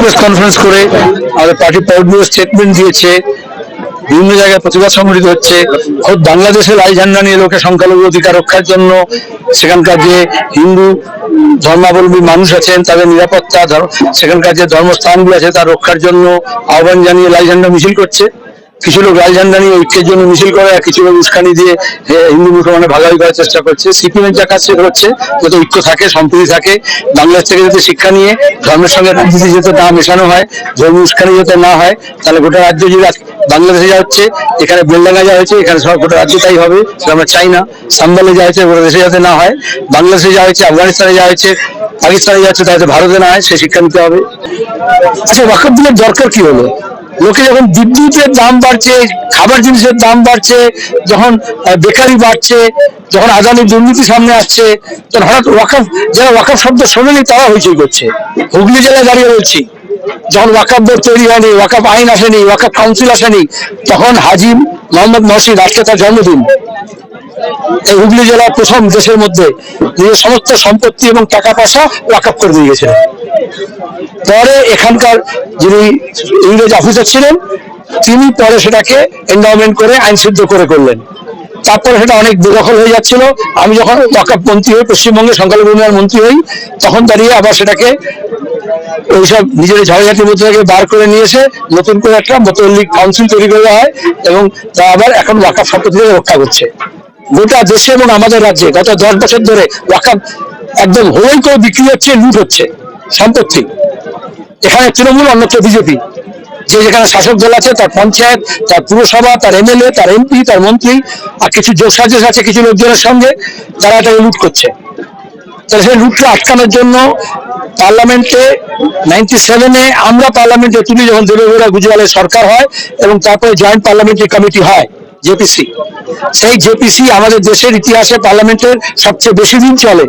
Press conference করে আমাদের party politburo statement দিয়েছে, বিভিন্ন জায়গায় প্রতিবাদ সংঘটিত হচ্ছে। খোদ বাংলাদেশের লাল ঝান্ডা নিয়ে লোকে সংখ্যালঘু অধিকার রক্ষার জন্য সেখানকার যে হিন্দু ধর্মাবলম্বী মানুষ আছেন, তাদের নিরাপত্তা সেখানকার যে ধর্মস্থানগুলো আছে তার রক্ষার জন্য আহ্বান জানিয়ে লাল ঝান্ডা মিছিল করছে। কিছু লোক লাল ঐক্যের জন্য মিছিল করে, আর কিছু লোক উস্কানি দিয়ে হিন্দু মুসলমানের ভাগাভাগি করার চেষ্টা করছে। সিপিএমের যা কাজ হচ্ছে যাতে ঐক্য থাকে, সম্প্রীতি থাকে বাংলাদেশ থেকে যাতে শিক্ষা নিয়ে ধর্মের সঙ্গে রাজনীতি যাতে না মেশানো হয়, ধর্ম উস্কানি যাতে না হয়, তাহলে গোটা রাজ্য যদি বাংলাদেশে যা হচ্ছে, এখানে বেলডাঙ্গা যা হয়েছে, এখানে সব গোটা রাজ্য তাই হবে, সেটা আমরা চাই না। সাম্বালে যা হয়েছে, গোটা দেশে যাতে না হয়, বাংলাদেশে যা হয়েছে, আফগানিস্তানে যা হয়েছে, পাকিস্তানে যা হচ্ছে তাতে ভারতে না হয়, সে শিক্ষা নিতে হবে। আচ্ছা ওয়াকফ দিনের দরকার কি হলো? লোকে যখন বিদ্যুতের দাম বাড়ছে, খাবার জিনিসের দাম বাড়ছে, যখন বেকারি বাড়ছে, যখন আদানি দুর্নীতি সামনে আসছে, তখন হঠাৎ ওয়াকফ, যারা ওয়াকফ শব্দ শোনেনি তারা হইচই করছে। হুগলি জেলায় দাঁড়িয়ে বলছি যখন ওয়াকফ বোর্ড তৈরি হয়নি, ওয়াকাফ আইন আসেনি, ওয়াকফ কাউন্সিল আসেনি, তখন হাজিম মোহাম্মদ মহসিদ আজকে তার জন্মদিন। এই হুগলি জেলা প্রথম দেশের মধ্যে নিজের সমস্ত সম্পত্তি এবং টাকা পয়সা ওয়াকফ করে দিয়ে গেছিলেন। পরে এখানকার যিনি ইংরেজ অফিসার ছিলেন, তিনি পরে সেটাকে এন্ডাওমেন্ট করে আইন সিদ্ধ করে করলেন। তারপরে সেটা অনেক বেদখল হয়ে যাচ্ছিল। আমি যখন ওয়াকাপ মন্ত্রী হই পশ্চিমবঙ্গে সংখ্যালঘু উন্নয়ন মন্ত্রী হই, তখন দাঁড়িয়ে আবার সেটাকে ওইসব নিজের ঝড়ঝাটির মধ্যে থেকে বার করে নিয়ে এসে নতুন করে একটা মতল্লিক কাউন্সিল তৈরি করা হয় এবং তা আবার এখন ওয়াকাপ সম্পত্তি থেকে রক্ষা করছে। গোটা দেশে এবং আমাদের রাজ্যে গত দশ বছর ধরে ওয়াকাপ একদম হই করে বিক্রি হচ্ছে, লুট হচ্ছে। সম্পত্তি এখানে তৃণমূল, অন্যত্র বিজেপি। যে যেখানে শাসক দল আছে, তার পঞ্চায়েত, তার পুরসভা, তার এমএলএ, তার এমপি, তার মন্ত্রী, আর কিছু যোগসাজেশ আছে কিছু লোকজনের সঙ্গে, তারা এটাকে লুট করছে। তাহলে সেই লুটটা আটকানোর জন্য পার্লামেন্টে নাইনটি সেভেনে আমরা পার্লামেন্টে তুলি যখন দেবেগৌড়া গুজরালের সরকার হয় এবং তারপরে জয়েন্ট পার্লামেন্টারি কমিটি হয়, জেপিসি। সেই জেপিসি আমাদের দেশের ইতিহাসে পার্লামেন্টের সবচেয়ে বেশি দিন চলে।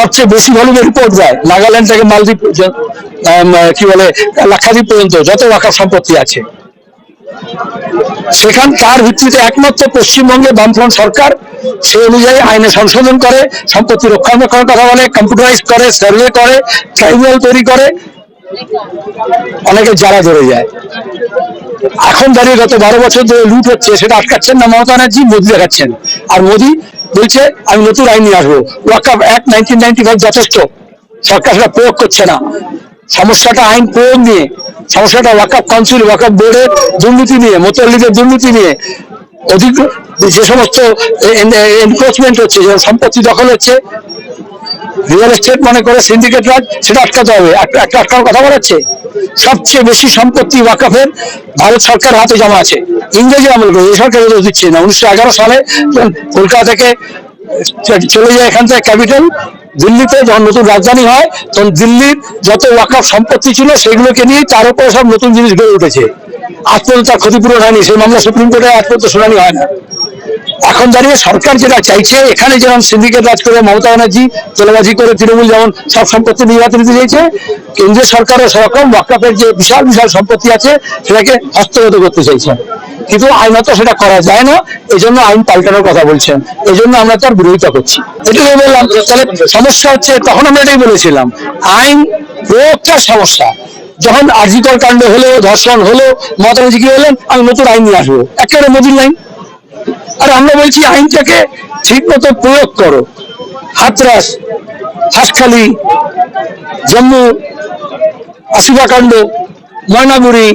সবচেয়ে বেশি ভলিউমের রিপোর্ট দেয় নাগাল্যান্ড থেকে মালদ্বীপ কি বলে, লাক্ষাদ্বীপ পর্যন্ত যত ওয়াকাফ সম্পত্তি আছে। সেখান তার ভিত্তিতে একমাত্র পশ্চিমবঙ্গে বামফ্রন্ট সরকার, সে অনুযায়ী আইনে সংশোধন করে, সম্পত্তি রক্ষণাবেক্ষণের কথা বলে কম্পিউটারাইজ করে সার্ভে করে ট্রাইব্যুনাল তৈরি করে, অনেকে যারা ধরে যায়। এখন দাঁড়িয়ে গত বারো বছর ধরে লুট হচ্ছে, সেটা আটকাচ্ছেন না মমতা ব্যানার্জি, মোদী দেখাচ্ছেন। আর মোদী বলছে, আমি নতুন আইন নিয়ে আসব। ওয়াকাফ অ্যাক্ট নাইনটিন নাইনটি ফাইভ যথেষ্ট। সরকার সেটা প্রয়োগ করছে না। সমস্যাটা আইন প্রয়োগ নিয়ে, সমস্যাটা ওয়াকাফ কাউন্সিল ওয়াকাফ বোর্ডের দুর্নীতি নিয়ে মোতল্লিদের দুর্নীতি নিয়ে, অধিক যে সমস্ত এনক্রোচমেন্ট হচ্ছে সম্পত্তি দখল হচ্ছে রিয়েল এস্টেট মনে করে সিন্ডিকেট রাজ, সেটা আটকাতে হবে। একটা আটকানোর কথা বলাচ্ছে? সবচেয়ে বেশি সম্পত্তি ওয়াকাফের ভারত সরকার হাতে জমা আছে। ইংরেজি আমল করে, এই সরকার দিচ্ছে না। উনিশশো এগারো সালে কলকাতা থেকে চলে যায় এখান থেকে ক্যাপিটাল, দিল্লিতে যখন নতুন রাজধানী হয়, তখন দিল্লির যত ওয়াকাফ সম্পত্তি ছিল, সেগুলোকে নিয়ে তার উপরে সব নতুন জিনিস গড়ে উঠেছে। আজ পর্যন্ত তার ক্ষতিপূরণ হয়নি, সেই মামলা সুপ্রিম কোর্টে আজ পর্যন্ত শুনানি হয় না। এখন দাঁড়িয়ে সরকার যেটা চাইছে, এখানে যেমন সিন্ডিকেট রাজ করে মমতা ব্যানার্জি তোলাবাজি করে তৃণমূল যেমন সব সম্পত্তি নির্বাচন দিতে চাইছে, কেন্দ্রীয় সরকারও সেরকম ওয়াকাফের যে বিশাল বিশাল সম্পত্তি আছে, সেটাকে হস্তগত করতে চাইছেন কিন্তু আইনত সেটা করা যায় না এই জন্য আইন পাল্টানোর কথা বলছেন। এই জন্য আমরা তার বিরোধিতা করছি এটাই বললাম, তাহলে সমস্যা হচ্ছে, তখন আমরা এটাই বলেছিলাম, আইন প্রয়োগটা সমস্যা। যখন আর্জিকর কাণ্ড হলো, ধর্ষণ হলো, মমতা কি বললেন, আমি নতুন আইন নিয়ে আসব। একেবারে মোদির লাইন আর আমরা বলছি আইনটাকে ঠিক মতো প্রয়োগ করো। হাতরাস হাসখালি জম্মু আসিফাকাণ্ড ময়নাগুড়ি,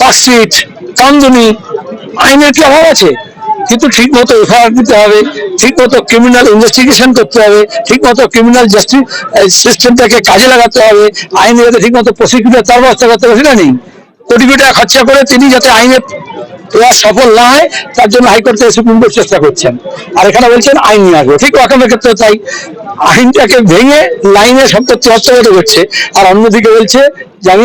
পার্কস্ট্রিট কান্দনি আইনের কি অভাব আছে? কিন্তু ঠিক মতো এফআইআর দিতে হবে, ঠিক মতো ক্রিমিনাল ইনভেস্টিগেশন করতে হবে, ঠিক মতো ক্রিমিনাল জাস্টিস সিস্টেমটাকে কাজে লাগাতে হবে, আইনের ঠিক মতো প্রসিকিউটর তার ব্যবস্থা করতে হবে সেটা নেই। কোটি কোটি টাকা খরচা করে তিনি যাতে আইনে এরা সফল না হয়, তার জন্য হাইকোর্ট থেকে সুপ্রিম কোর্ট চেষ্টা করছেন। আর এখানে বলছেন আইন নিয়ে আসবে ঠিক ওয়াকামের ক্ষেত্রে তাই। আইনটাকে ভেঙে লাইনে সম্পত্তি হস্তগত করছে। আর অন্যদিকে বলছে যে আমি